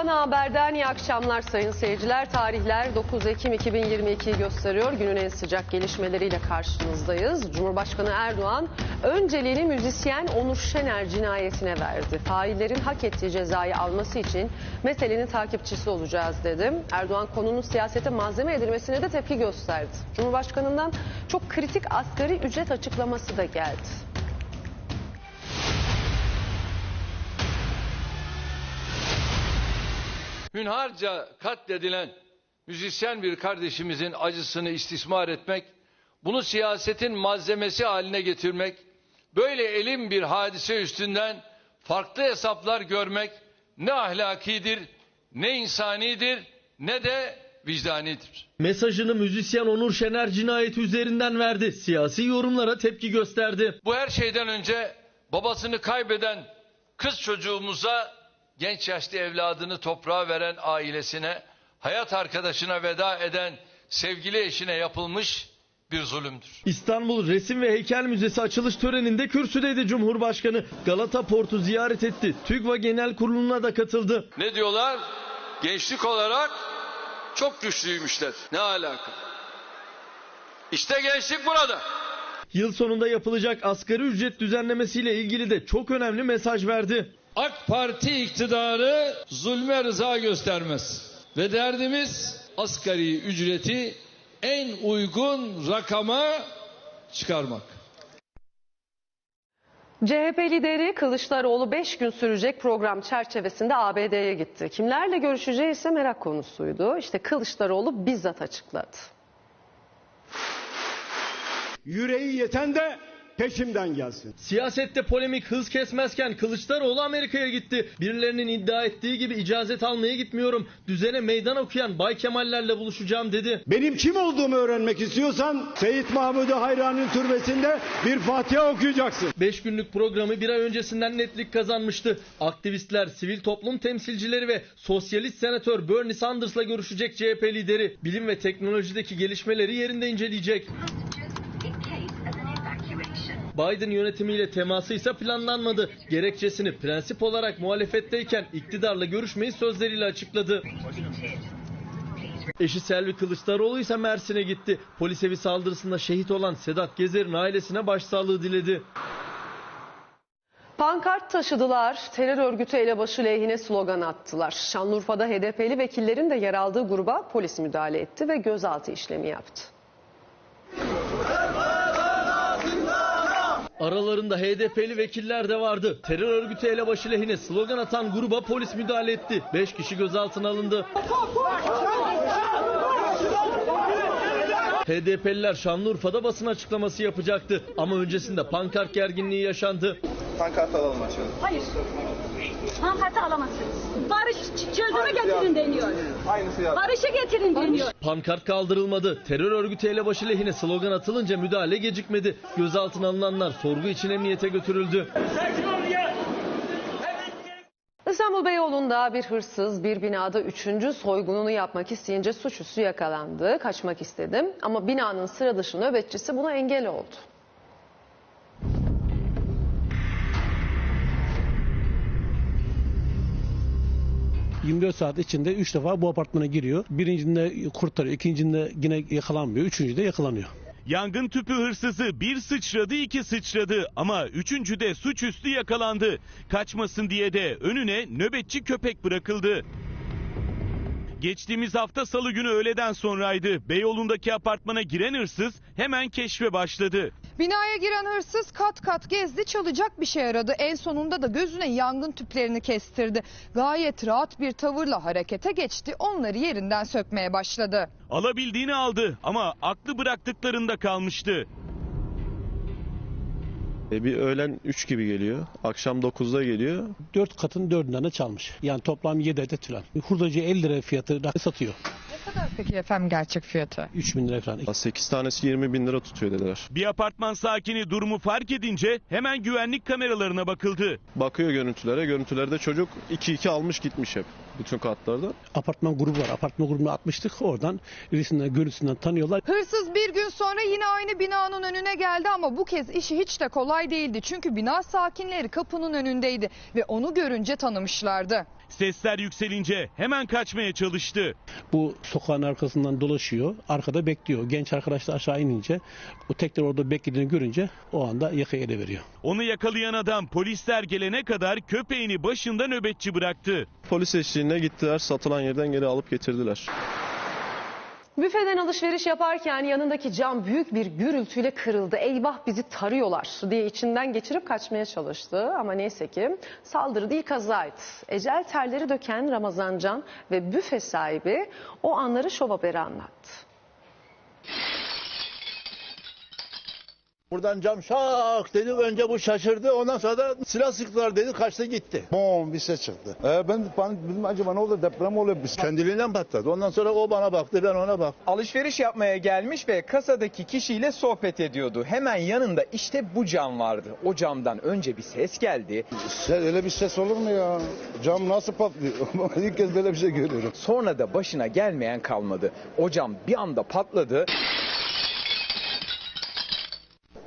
Ana Haber'den iyi akşamlar sayın seyirciler. Tarihler 9 Ekim 2022'yi gösteriyor. Günün en sıcak gelişmeleriyle karşınızdayız. Cumhurbaşkanı Erdoğan önceliğini müzisyen Onur Şener cinayetine verdi. Faillerin hak ettiği cezayı alması için meselenin takipçisi olacağız dedi. Erdoğan konunun siyasete malzeme edilmesine de tepki gösterdi. Cumhurbaşkanından çok kritik asgari ücret açıklaması da geldi. Hünharca katledilen müzisyen bir kardeşimizin acısını istismar etmek, bunu siyasetin malzemesi haline getirmek, böyle elim bir hadise üstünden farklı hesaplar görmek ne ahlakidir, ne insanidir, ne de vicdanidir. Mesajını müzisyen Onur Şener cinayeti üzerinden verdi. Siyasi yorumlara tepki gösterdi. Bu her şeyden önce babasını kaybeden kız çocuğumuza genç yaşta evladını toprağa veren ailesine, hayat arkadaşına veda eden sevgili eşine yapılmış bir zulümdür. İstanbul Resim ve Heykel Müzesi açılış töreninde kürsüdeydi Cumhurbaşkanı. Galata Port'u ziyaret etti. TÜGVA Genel Kurulu'na da katıldı. Ne diyorlar? Gençlik olarak çok güçlüymüşler. Ne alaka? İşte gençlik burada. Yıl sonunda yapılacak asgari ücret düzenlemesiyle ilgili de çok önemli mesaj verdi. AK Parti iktidarı zulme rıza göstermez. Ve derdimiz asgari ücreti en uygun rakama çıkarmak. CHP lideri Kılıçdaroğlu 5 gün sürecek program çerçevesinde ABD'ye gitti. Kimlerle görüşeceği ise merak konusuydu. İşte Kılıçdaroğlu bizzat açıkladı. Yüreği yeten de peşimden gelsin. Siyasette polemik hız kesmezken Kılıçdaroğlu Amerika'ya gitti. Birilerinin iddia ettiği gibi icazet almaya gitmiyorum. Düzene meydan okuyan Bay Kemallerle buluşacağım dedi. Benim kim olduğumu öğrenmek istiyorsan Seyit Mahmudi Hayran'ın türbesinde bir Fatiha okuyacaksın. 5 günlük programı bir ay öncesinden netlik kazanmıştı. Aktivistler, sivil toplum temsilcileri ve sosyalist senatör Bernie Sanders'la görüşecek CHP lideri. Bilim ve teknolojideki gelişmeleri yerinde inceleyecek. Biden yönetimiyle teması ise planlanmadı. Gerekçesini prensip olarak muhalefetteyken iktidarla görüşmeyi sözleriyle açıkladı. Eşi Selvi Kılıçdaroğlu ise Mersin'e gitti. Polis evi saldırısında şehit olan Sedat Gezer'in ailesine başsağlığı diledi. Pankart taşıdılar, terör örgütü elebaşı lehine slogan attılar. Şanlıurfa'da HDP'li vekillerin de yer aldığı gruba polis müdahale etti ve gözaltı işlemi yaptı. Aralarında HDP'li vekiller de vardı. Terör örgütü elebaşı lehine slogan atan gruba polis müdahale etti. 5 kişi gözaltına alındı. HDP'liler Şanlıurfa'da basın açıklaması yapacaktı. Ama öncesinde pankart gerginliği yaşandı. Pankart alalım açalım. Hayır. Pankartı alamazsınız. Barış çözümü getirin deniyor. Aynısı yaz. Barışı getirin deniyor. Pankart kaldırılmadı. Terör örgütü elebaşı lehine slogan atılınca müdahale gecikmedi. Gözaltına alınanlar sorgu için emniyete götürüldü. İstanbul Beyoğlu'nda bir hırsız bir binada üçüncü soygununu yapmak isteyince suçüstü yakalandı. Kaçmak istedim ama binanın sıra dışı nöbetçisi buna engel oldu. Hı. 24 saat içinde 3 defa bu apartmana giriyor. Birincinde kurtarıyor, ikincinde yine yakalanmıyor, üçüncüde yakalanıyor. Yangın tüpü hırsızı bir sıçradı iki sıçradı ama üçüncüde suçüstü yakalandı. Kaçmasın diye de önüne nöbetçi köpek bırakıldı. Geçtiğimiz hafta salı günü öğleden sonraydı. Beyoğlu'ndaki apartmana giren hırsız hemen keşfe başladı. Binaya giren hırsız kat kat gezdi çalacak bir şey aradı. En sonunda da gözüne yangın tüplerini kestirdi. Gayet rahat bir tavırla harekete geçti. Onları yerinden sökmeye başladı. Alabildiğini aldı ama aklı bıraktıklarında kalmıştı. E, Bir öğlen 3 gibi geliyor. Akşam 9'da geliyor. 4 katın dördünden de çalmış. Yani toplam 7 adet falan. Hurdacı 50 lira fiyatı satıyor. Kadar peki efendim gerçek fiyatı? 3 bin lira falan. 8 tanesi 20 bin lira tutuyor dediler. Bir apartman sakini durumu fark edince hemen güvenlik kameralarına bakıldı. Bakıyor görüntülere. Görüntülerde çocuk 2-2 almış gitmiş hep. Bütün katlarda. Apartman grubu var. Apartman grubunu atmıştık. Oradan birisinden görüntüsünden tanıyorlar. Hırsız bir gün sonra yine aynı binanın önüne geldi ama bu kez işi hiç de kolay değildi. Çünkü bina sakinleri kapının önündeydi ve onu görünce tanımışlardı. Sesler yükselince hemen kaçmaya çalıştı. Bu sokağın arkasından dolaşıyor. Arkada bekliyor. Genç arkadaş da aşağı inince o tekrar orada beklediğini görünce o anda yakaya ele veriyor. Onu yakalayan adam polisler gelene kadar köpeğini başında nöbetçi bıraktı. Polis eşliğinde gittiler satılan yerden geri alıp getirdiler. Büfeden alışveriş yaparken yanındaki cam büyük bir gürültüyle kırıldı. Eyvah bizi tarıyorlar diye içinden geçirip kaçmaya çalıştı. Ama neyse ki saldırı değil kazaydı. Ecel terleri döken Ramazan Can ve büfe sahibi o anları Şov Haber'e anlattı. Buradan cam şak dedi. Önce bu şaşırdı. Ondan sonra da silah sıktılar dedi. Kaçtı gitti. Bom bir ses çıktı. Ee, ben ben dedim acaba ne oldu deprem oluyor. Biz kendiliğinden patladı. Ondan sonra o bana baktı ben ona baktım. Alışveriş yapmaya gelmiş ve kasadaki kişiyle sohbet ediyordu. Hemen yanında işte bu cam vardı. O camdan önce bir ses geldi. Ses, öyle bir ses olur mu ya? Cam nasıl patlıyor? İlk kez böyle bir şey görüyorum. Sonra da başına gelmeyen kalmadı. O cam bir anda patladı.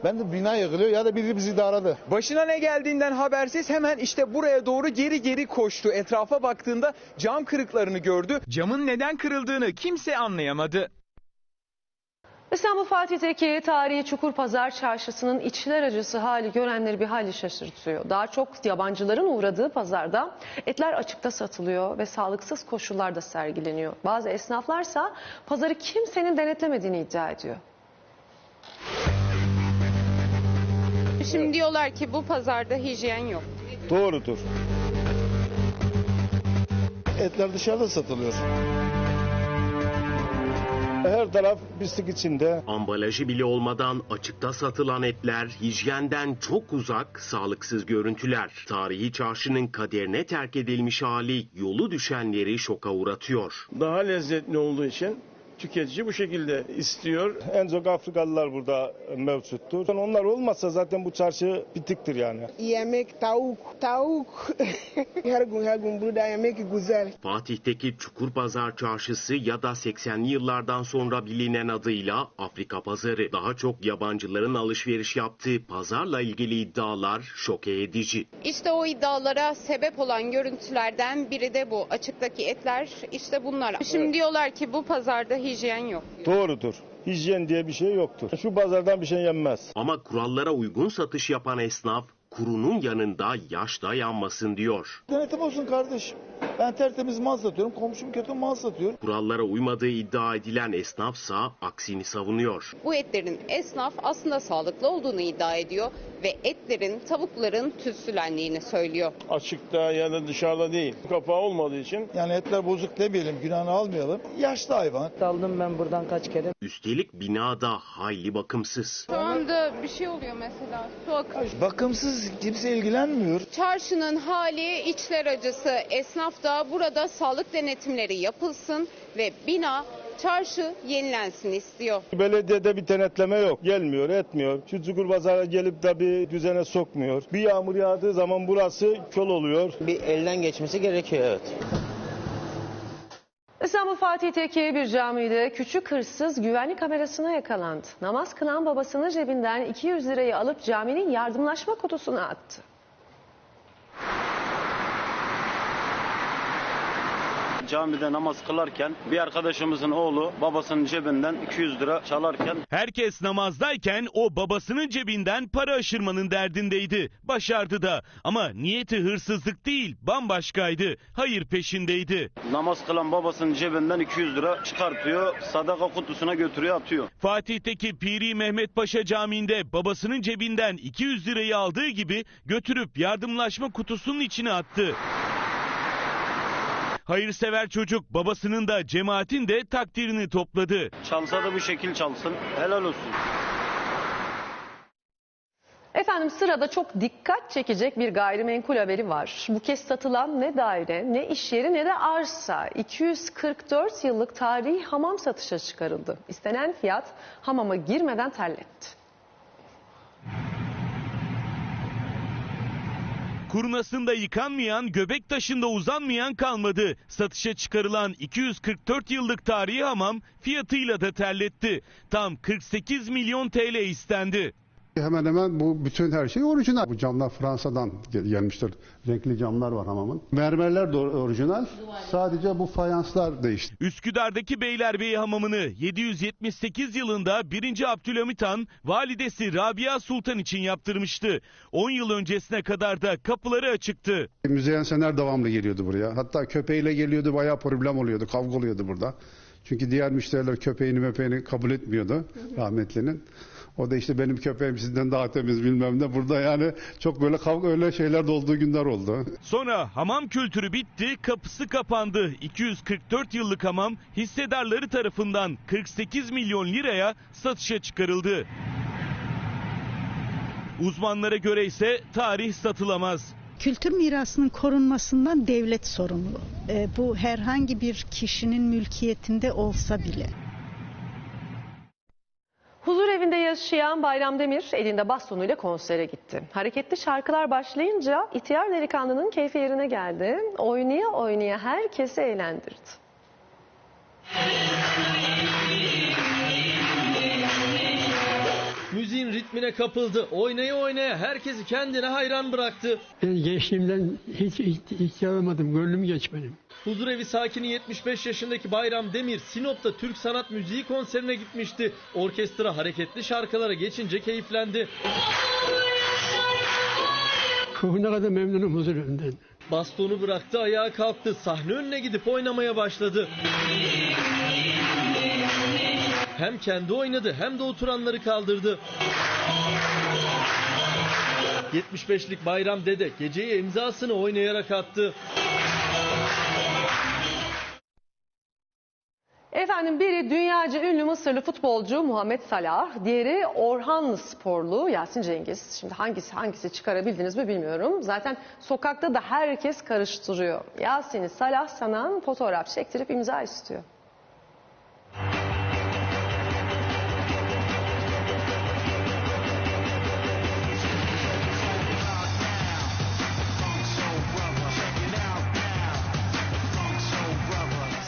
Ben de bina yıkılıyor ya da biri bizi de aradı. Başına ne geldiğinden habersiz hemen işte buraya doğru geri geri koştu. Etrafa baktığında cam kırıklarını gördü. Camın neden kırıldığını kimse anlayamadı. İstanbul Fatih'teki tarihi Çukurpazar Çarşısı'nın içler acısı hali görenleri bir hali şaşırtıyor. Daha çok yabancıların uğradığı pazarda etler açıkta satılıyor ve sağlıksız koşullarda sergileniyor. Bazı esnaflarsa pazarı kimsenin denetlemediğini iddia ediyor. Şimdi diyorlar ki bu pazarda hijyen yok. Doğrudur. Etler dışarıda satılıyor. Her taraf pislik içinde. Ambalajı bile olmadan açıkta satılan etler hijyenden çok uzak, sağlıksız görüntüler. Tarihi çarşının kaderine terk edilmiş hali yolu düşenleri şoka uğratıyor. Daha lezzetli olduğu için tüketici bu şekilde istiyor. En çok Afrikalılar burada mevcuttur. Onlar olmazsa zaten bu çarşı bitiktir yani. Yemek tavuk, tavuk. her gün her gün burada yemek güzel. Fatih'teki Çukurpazar Çarşısı ya da 80'li yıllardan sonra bilinen adıyla Afrika Pazarı. Daha çok yabancıların alışveriş yaptığı pazarla ilgili iddialar şoke edici. İşte o iddialara sebep olan görüntülerden biri de bu. Açıktaki etler işte bunlar. Şimdi diyorlar ki bu pazarda hijyen yok. Doğrudur. Hijyen diye bir şey yoktur. Şu pazardan bir şey yenmez. Ama kurallara uygun satış yapan esnaf kurunun yanında yaş da yanmasın diyor. Denetim olsun kardeşim. Ben tertemiz mal satıyorum. Komşum kötü mal satıyor. Kurallara uymadığı iddia edilen esnafsa aksini savunuyor. Bu etlerin esnaf aslında sağlıklı olduğunu iddia ediyor ve etlerin, tavukların tütsülendiğini söylüyor. Açıkta ya da dışarıda değil. Kapağı olmadığı için. Yani etler bozuk demeyelim, günahını almayalım. Yaşlı hayvan. Aldım ben buradan kaç kere. Üstelik binada hayli bakımsız. Şu anda bir şey oluyor mesela. Su akıyor. Bakımsız kimse ilgilenmiyor. Çarşının hali içler acısı. Esnaf da burada sağlık denetimleri yapılsın ve bina çarşı yenilensin istiyor. Belediyede bir denetleme yok. Gelmiyor, etmiyor. Şu Çukur Pazar'a gelip de bir düzene sokmuyor. Bir yağmur yağdığı zaman burası köl oluyor. Bir elden geçmesi gerekiyor evet. İstanbul Fatih'teki bir camide küçük hırsız güvenlik kamerasına yakalandı. Namaz kılan babasının cebinden 200 lirayı alıp caminin yardımlaşma kutusuna attı. Camide namaz kılarken bir arkadaşımızın oğlu babasının cebinden 200 lira çalarken Herkes namazdayken o babasının cebinden para aşırmanın derdindeydi. Başardı da ama niyeti hırsızlık değil bambaşkaydı. Hayır peşindeydi. namaz kılan babasının cebinden 200 lira çıkartıyor, sadaka kutusuna götürüyor atıyor. Fatih'teki Piri Mehmet Paşa Camii'nde babasının cebinden 200 lirayı aldığı gibi götürüp yardımlaşma kutusunun içine attı. Hayırsever çocuk babasının da cemaatin de takdirini topladı. Çalsa da bu şekil çalsın, helal olsun. Efendim sırada çok dikkat çekecek bir gayrimenkul haberi var. Bu kez satılan ne daire, ne iş yeri ne de arsa. 244 yıllık tarihi hamam satışa çıkarıldı. İstenen fiyat hamama girmeden terletti. Kurnasında yıkanmayan, göbek taşında uzanmayan kalmadı. Satışa çıkarılan 244 yıllık tarihi hamam fiyatıyla da terletti. Tam 48 milyon TL istendi. Hemen hemen bu bütün her şey orijinal. Bu camlar Fransa'dan gel- gelmiştir. Renkli camlar var hamamın. Mermerler de or- orijinal. Sadece bu fayanslar değişti. Üsküdar'daki Beylerbeyi Hamamı'nı 778 yılında 1. Abdülhamit Han validesi Rabia Sultan için yaptırmıştı. 10 yıl öncesine kadar da kapıları açıktı. Müzeyyensener devamlı geliyordu buraya. Hatta köpeğiyle geliyordu bayağı problem oluyordu. Kavga oluyordu burada. Çünkü diğer müşteriler köpeğini möpeğini kabul etmiyordu rahmetlinin. O da işte benim köpeğim sizden daha temiz bilmem ne. Burada yani çok böyle kavga öyle şeyler de olduğu günler oldu. Sonra hamam kültürü bitti, kapısı kapandı. 244 yıllık hamam hissedarları tarafından 48 milyon liraya satışa çıkarıldı. Uzmanlara göre ise tarih satılamaz. Kültür mirasının korunmasından devlet sorumlu. E, bu herhangi bir kişinin mülkiyetinde olsa bile. Yaşayan Bayram Demir elinde bastonuyla konsere gitti. Hareketli şarkılar başlayınca ihtiyar delikanlının keyfi yerine geldi. Oynaya oynaya herkesi eğlendirdi. Müziğin ritmine kapıldı. Oynaya oynaya herkesi kendine hayran bıraktı. Ben gençliğimden hiç ihtiyaç alamadım. Gönlüm geç benim. Huzurevi sakini 75 yaşındaki Bayram Demir Sinop'ta Türk sanat müziği konserine gitmişti. Orkestra hareketli şarkılara geçince keyiflendi. Ne kadar memnunum huzur evinden. Bastonu bıraktı ayağa kalktı. Sahne önüne gidip oynamaya başladı. Hem kendi oynadı hem de oturanları kaldırdı. 75'lik Bayram Dede geceye imzasını oynayarak attı. Efendim biri dünyaca ünlü Mısırlı futbolcu Muhammed Salah, diğeri Orhanlı sporlu Yasin Cengiz. Şimdi hangisi hangisi çıkarabildiniz mi bilmiyorum. Zaten sokakta da herkes karıştırıyor. Yasin'i Salah sanan fotoğraf çektirip imza istiyor.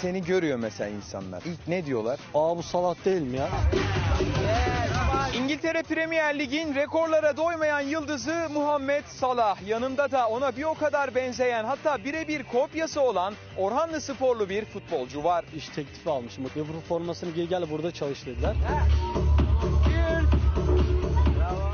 Seni görüyor mesela insanlar. İlk ne diyorlar? Aa bu Salah değil mi ya? İngiltere Premier Lig'in rekorlara doymayan yıldızı Muhammed Salah. Yanında da ona bir o kadar benzeyen hatta birebir kopyası olan Orhanlı sporlu bir futbolcu var. İş teklifi almışım. Liverpool formasını giy gel burada çalış dediler.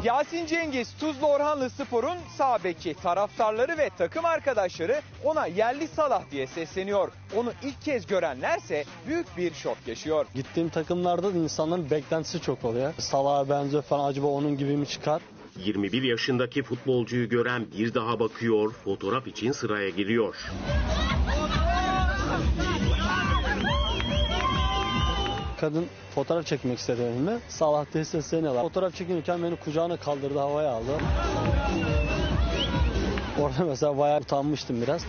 Yasin Cengiz Tuzla Orhanlı Spor'un sağ beki. Taraftarları ve takım arkadaşları ona yerli Salah diye sesleniyor. Onu ilk kez görenlerse büyük bir şok yaşıyor. Gittiğim takımlarda da insanların beklentisi çok oluyor. Salah'a benziyor falan acaba onun gibi mi çıkar? 21 yaşındaki futbolcuyu gören bir daha bakıyor, fotoğraf için sıraya giriyor. Kadın fotoğraf çekmek istedi benimle. Salah diye sesleniyorlar. Fotoğraf çekinirken beni kucağına kaldırdı havaya aldı. Orada mesela bayağı utanmıştım biraz.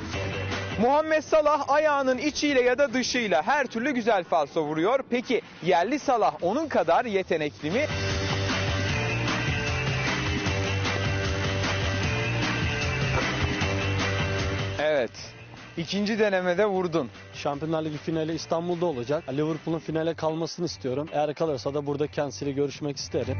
Muhammed Salah ayağının içiyle ya da dışıyla her türlü güzel falso vuruyor. Peki yerli Salah onun kadar yetenekli mi? Evet. İkinci denemede vurdun. Şampiyonlar Ligi finali İstanbul'da olacak. Liverpool'un finale kalmasını istiyorum. Eğer kalırsa da burada kendisiyle görüşmek isterim.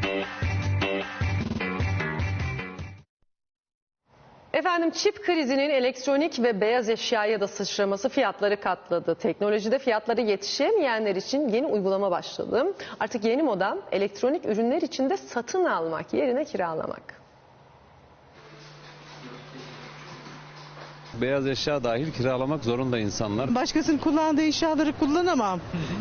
Efendim çip krizinin elektronik ve beyaz eşyaya da sıçraması fiyatları katladı. Teknolojide fiyatları yetişemeyenler için yeni uygulama başladı. Artık yeni moda elektronik ürünler için de satın almak yerine kiralamak. Beyaz eşya dahil kiralamak zorunda insanlar. Başkasının kullandığı eşyaları kullanamam.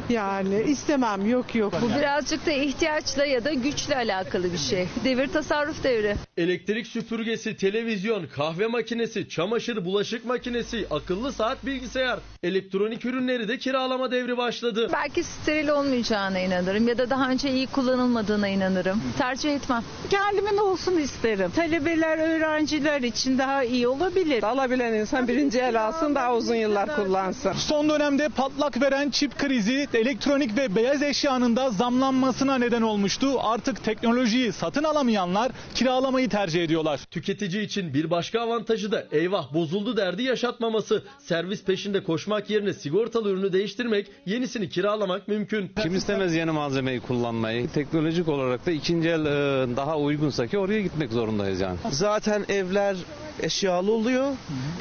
Yani istemem yok yok. Bu birazcık da ihtiyaçla ya da güçle alakalı bir şey. Devir tasarruf devri. Elektrik süpürgesi, televizyon, kahve makinesi, çamaşır, bulaşık makinesi, akıllı saat, bilgisayar. Elektronik ürünleri de kiralama devri başladı. Belki steril olmayacağına inanırım ya da daha önce iyi kullanılmadığına inanırım. Tercih etmem. Kendimin olsun isterim. Talebeler, öğrenciler için daha iyi olabilir. Alabilen insan birinci el alsın daha uzun yıllar kullansın. Son dönemde patlak veren çip krizi elektronik ve beyaz eşyanın da zamlanmasına neden olmuştu. Artık teknolojiyi satın alamayanlar kiralamayı tercih ediyorlar. Tüketici için bir başka avantajı da eyvah bozuldu derdi yaşatmaması. Servis peşinde koşmak yerine sigortalı ürünü değiştirmek, yenisini kiralamak mümkün. Kim istemez yeni malzemeyi kullanmayı. Teknolojik olarak da ikinci el e, daha uygunsa ki oraya gitmek zorundayız yani. Zaten evler eşyalı oluyor.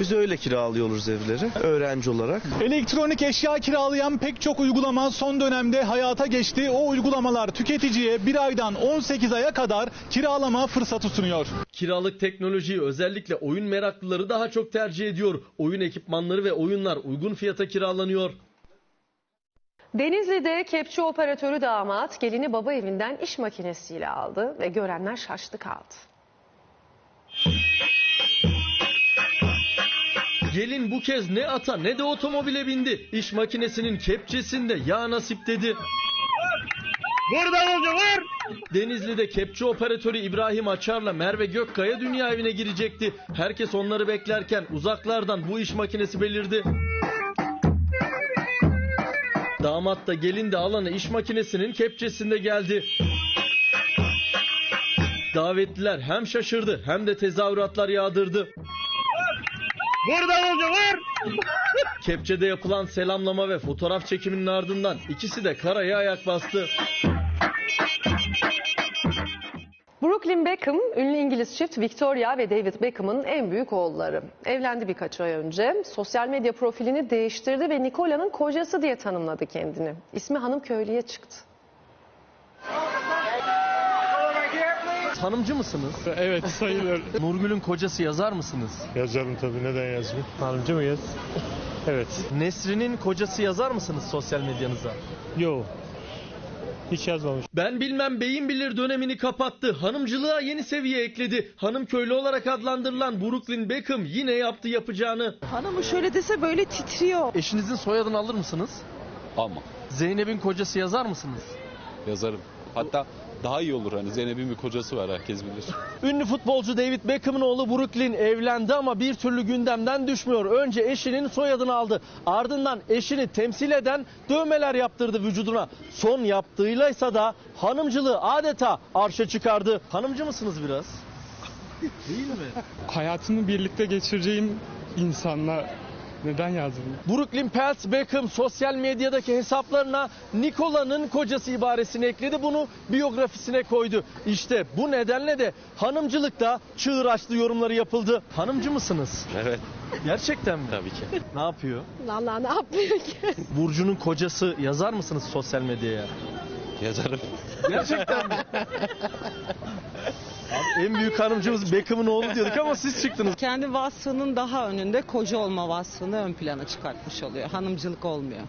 Biz öyle kiralıyoruz evleri öğrenci olarak. Elektronik eşya kiralayan pek çok uygulama son dönemde hayata geçti. O uygulamalar tüketiciye bir aydan 18 aya kadar kiralama fırsatı sunuyor. Kiralık teknolojiyi özellikle oyun meraklıları daha çok tercih ediyor. Oyun ekipmanları ve oyunlar uygun fiyata kiralanıyor. Denizli'de kepçe operatörü damat gelini baba evinden iş makinesiyle aldı ve görenler şaştı kaldı. Gelin bu kez ne ata ne de otomobile bindi. İş makinesinin kepçesinde yağ nasip dedi. Buradan olacak vur! Denizli'de kepçe operatörü İbrahim Açar'la Merve Gökkaya dünya evine girecekti. Herkes onları beklerken uzaklardan bu iş makinesi belirdi. Damat da gelin de alanı iş makinesinin kepçesinde geldi. Davetliler hem şaşırdı hem de tezahüratlar yağdırdı. Buradan olacak vur! Kepçede yapılan selamlama ve fotoğraf çekiminin ardından ikisi de karaya ayak bastı. Brooklyn Beckham, ünlü İngiliz çift Victoria ve David Beckham'ın en büyük oğulları. Evlendi birkaç ay önce. Sosyal medya profilini değiştirdi ve Nicola'nın kocası diye tanımladı kendini. İsmi Hanım Köylü'ye çıktı. Hanımcı mısınız? Evet sayılır. Nurgül'ün kocası yazar mısınız? Yazarım tabii neden yazmayayım? Hanımcı mı yaz? Evet. Nesrin'in kocası yazar mısınız sosyal medyanıza? Yo. Hiç yazmamış. Ben bilmem beyin bilir dönemini kapattı. Hanımcılığa yeni seviye ekledi. Hanım köylü olarak adlandırılan Brooklyn Beckham yine yaptı yapacağını. Hanımı şöyle dese böyle titriyor. Eşinizin soyadını alır mısınız? Ama Zeynep'in kocası yazar mısınız? yazarım. Hatta daha iyi olur hani Zeynep'in bir kocası var herkes bilir. Ünlü futbolcu David Beckham'ın oğlu Brooklyn evlendi ama bir türlü gündemden düşmüyor. Önce eşinin soyadını aldı. Ardından eşini temsil eden dövmeler yaptırdı vücuduna. Son yaptığıylaysa da hanımcılığı adeta arşa çıkardı. Hanımcı mısınız biraz? Değil mi? Hayatımı birlikte geçireceğim insanla neden yazdım? Brooklyn Pels Beckham sosyal medyadaki hesaplarına Nicola'nın kocası ibaresini ekledi. Bunu biyografisine koydu. İşte bu nedenle de hanımcılıkta çığır açtı yorumları yapıldı. Hanımcı mısınız? Evet Gerçekten mi? tabii ki. Ne yapıyor? Vallahi ne yapmıyor ki? Burcu'nun kocası yazar mısınız sosyal medyaya? Yazarım. Gerçekten mi? Abi en büyük hanımcımız Beckham'ın oğlu diyorduk ama siz çıktınız. Kendi vasfının daha önünde koca olma vasfını ön plana çıkartmış oluyor. Hanımcılık olmuyor.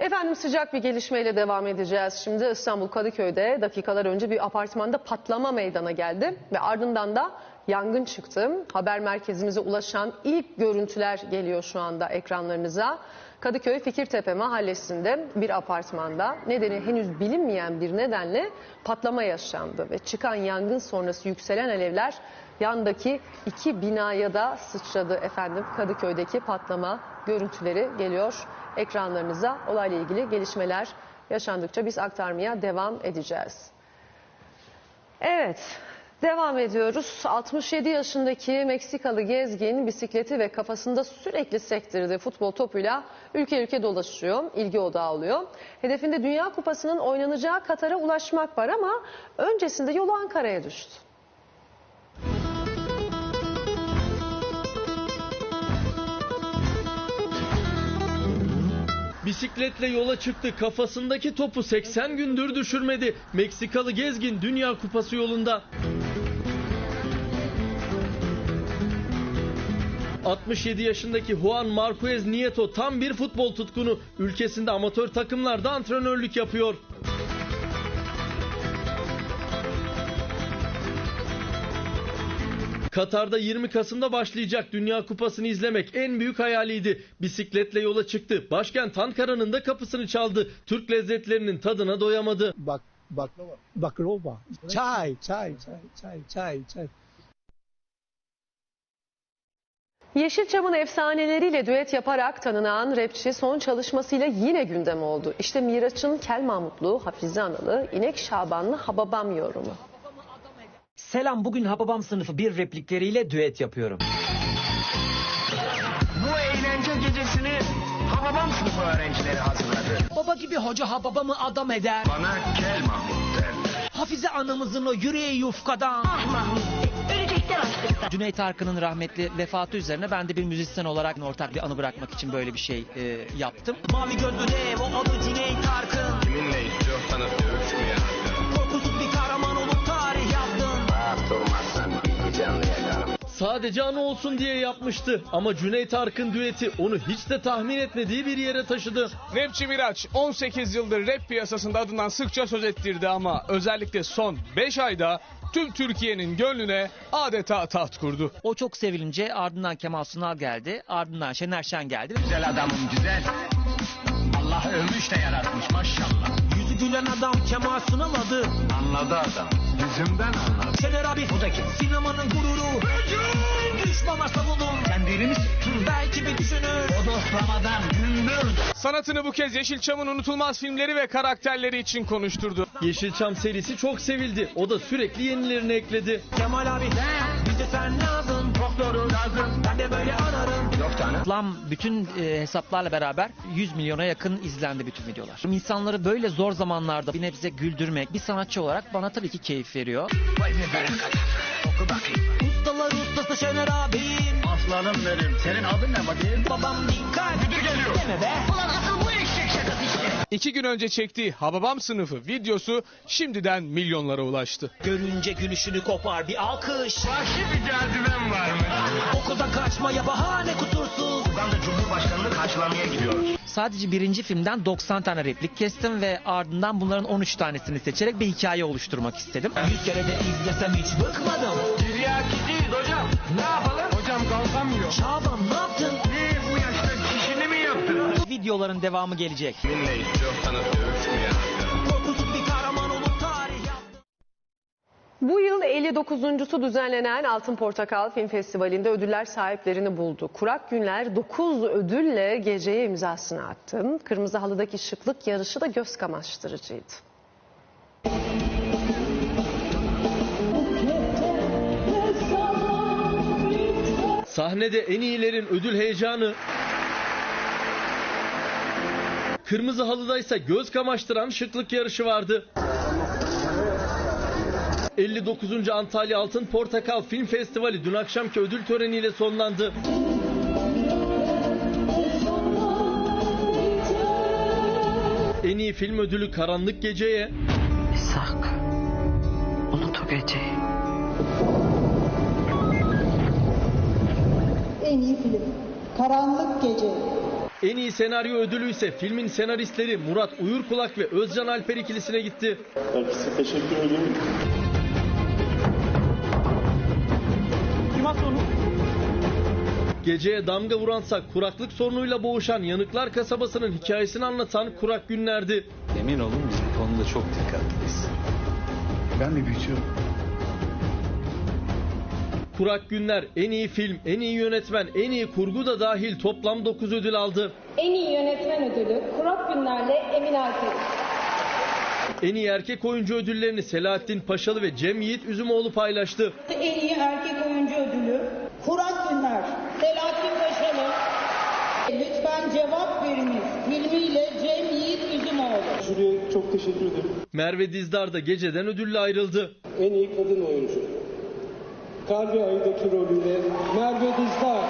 Efendim sıcak bir gelişmeyle devam edeceğiz. Şimdi İstanbul Kadıköy'de dakikalar önce bir apartmanda patlama meydana geldi ve ardından da yangın çıktı. Haber merkezimize ulaşan ilk görüntüler geliyor şu anda ekranlarınıza. Kadıköy Fikirtepe mahallesinde bir apartmanda nedeni henüz bilinmeyen bir nedenle patlama yaşandı ve çıkan yangın sonrası yükselen alevler yandaki iki binaya da sıçradı efendim. Kadıköy'deki patlama görüntüleri geliyor ekranlarınıza. Olayla ilgili gelişmeler yaşandıkça biz aktarmaya devam edeceğiz. Evet, devam ediyoruz. 67 yaşındaki Meksikalı gezgin bisikleti ve kafasında sürekli sektirdiği futbol topuyla ülke ülke dolaşıyor, ilgi odağı oluyor. Hedefinde Dünya Kupası'nın oynanacağı Katar'a ulaşmak var ama öncesinde yolu Ankara'ya düştü. Bisikletle yola çıktı. Kafasındaki topu 80 gündür düşürmedi. Meksikalı gezgin Dünya Kupası yolunda. 67 yaşındaki Juan Marquez Nieto tam bir futbol tutkunu. Ülkesinde amatör takımlarda antrenörlük yapıyor. Katar'da 20 Kasım'da başlayacak Dünya Kupası'nı izlemek en büyük hayaliydi. Bisikletle yola çıktı. Başkent Ankara'nın da kapısını çaldı. Türk lezzetlerinin tadına doyamadı. Bak baklava. Baklava. Çay, çay, çay, çay, çay, çay. Yeşilçam'ın efsaneleriyle düet yaparak tanınan rapçi son çalışmasıyla yine gündem oldu. İşte Miraç'ın Kel Mahmutlu, Hafize Analı, İnek Şabanlı Hababam yorumu. Selam bugün Hababam sınıfı bir replikleriyle düet yapıyorum. Bu eğlence gecesini Hababam sınıfı öğrencileri hazırladı. Baba gibi hoca Hababam'ı adam eder. Bana Kel Mahmut derler. Hafize anamızın o yüreği yufkadan. Ah Mahmut, açlıktan. Cüneyt Arkın'ın rahmetli vefatı üzerine ben de bir müzisyen olarak ortak bir anı bırakmak için böyle bir şey e, yaptım. Mavi gözlü dev o adı Cüneyt Arkın. Kiminle istiyorsanız dövüşmeye hazırım. Korkusuz bir kahraman olup tarih yaptın. Rahat durmazsan bilgi canlı yakarım. Sadece anı olsun diye yapmıştı ama Cüneyt Arkın düeti onu hiç de tahmin etmediği bir yere taşıdı. Rapçi Miraç 18 yıldır rap piyasasında adından sıkça söz ettirdi ama özellikle son 5 ayda tüm Türkiye'nin gönlüne adeta taht kurdu. O çok sevilince ardından Kemal Sunal geldi. Ardından Şener Şen geldi. Güzel adamım güzel. Allah övmüş de yaratmış maşallah. Yüzü gülen adam Kemal Sunal adı. Anladı adam. Yüzümden anladı. Şener abi Bu da kim? sinemanın gururu. Düşmana savunun. Misin? Belki bir düşünür. O dostlamadan gündür. Sanatını bu kez Yeşilçam'ın unutulmaz filmleri ve karakterleri için konuşturdu. Yeşilçam serisi çok sevildi. O da sürekli yenilerini ekledi. Kemal abi bize sen lazım. Doktoru lazım. Ben de böyle ararım. Yok canım. Toplam bütün e, hesaplarla beraber 100 milyona yakın izlendi bütün videolar. İnsanları böyle zor zamanlarda bir nebze güldürmek bir sanatçı olarak bana tabii ki keyif veriyor. Vay kadar. Oku bakayım. Ustalar ustası Şener abim. Aslanım benim. Senin adın ne bakayım? Babam dikkat. Müdür geliyor. Deme be. Ulan asıl bu. İki gün önce çektiği Hababam sınıfı videosu şimdiden milyonlara ulaştı. Görünce gülüşünü kopar bir alkış. Vahşi bir caziben varmış. Okuldan kaçmaya bahane kutursuz. Uganda Cumhurbaşkanı'nı karşılamaya gidiyoruz. Sadece birinci filmden 90 tane replik kestim ve ardından bunların 13 tanesini seçerek bir hikaye oluşturmak istedim. 100 kere de izlesem hiç bıkmadım. Tiryaki değil hocam. Ne yapalım? Hocam kalkamıyor. Şaban ne yaptın? Videoların devamı gelecek. Bu yıl 59.sü düzenlenen Altın Portakal Film Festivali'nde ödüller sahiplerini buldu. Kurak Günler 9 ödülle geceye imzasını attı. Kırmızı halıdaki şıklık yarışı da göz kamaştırıcıydı. Sahnede en iyilerin ödül heyecanı. Kırmızı halıdaysa göz kamaştıran şıklık yarışı vardı. 59. Antalya Altın Portakal Film Festivali dün akşamki ödül töreniyle sonlandı. En iyi film ödülü Karanlık Gece'ye, İshak. Unut o geceyi. En iyi film. Karanlık Gece. En iyi senaryo ödülü ise filmin senaristleri Murat Uyurkulak ve Özcan Alper ikilisine gitti. Herkese teşekkür ederim. Geceye damga vuransa kuraklık sorunuyla boğuşan Yanıklar kasabasının hikayesini anlatan Kurak Günler'di. Emin olun biz bu konuda çok dikkatliyiz. Ben mi büyütüyorum? Kurak Günler en iyi film, en iyi yönetmen, en iyi kurgu da dahil toplam 9 ödül aldı. En iyi yönetmen ödülü Kurak Günler'le Emin Alper. En iyi erkek oyuncu ödüllerini Selahattin Paşalı ve Cem Yiğit Üzümoğlu paylaştı. En iyi erkek oyuncu ödülü Kurak Günler. Selahattin Paşalı. Lütfen cevap veriniz. Filmiyle Cem Yiğit Üzümoğlu. Jüriye çok teşekkür ederim. Merve Dizdar da geceden ödülle ayrıldı. En iyi kadın oyuncu. Kalbi Ayı'daki rolüyle Merve Dizdar.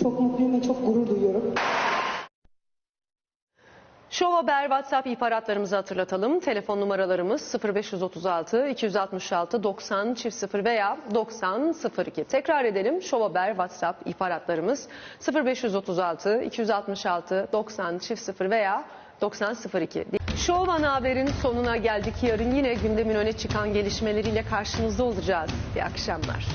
Çok mutluyum ve çok gurur duyuyorum. Şov Haber WhatsApp ihbaratlarımızı hatırlatalım. Telefon numaralarımız 0536 266 90 0 veya 90 02. Tekrar edelim. Şov Haber WhatsApp ihbaratlarımız 0536 266 90 0 veya 90 02. Şov Ana Haber'in sonuna geldik. Yarın yine gündemin öne çıkan gelişmeleriyle karşınızda olacağız. İyi akşamlar.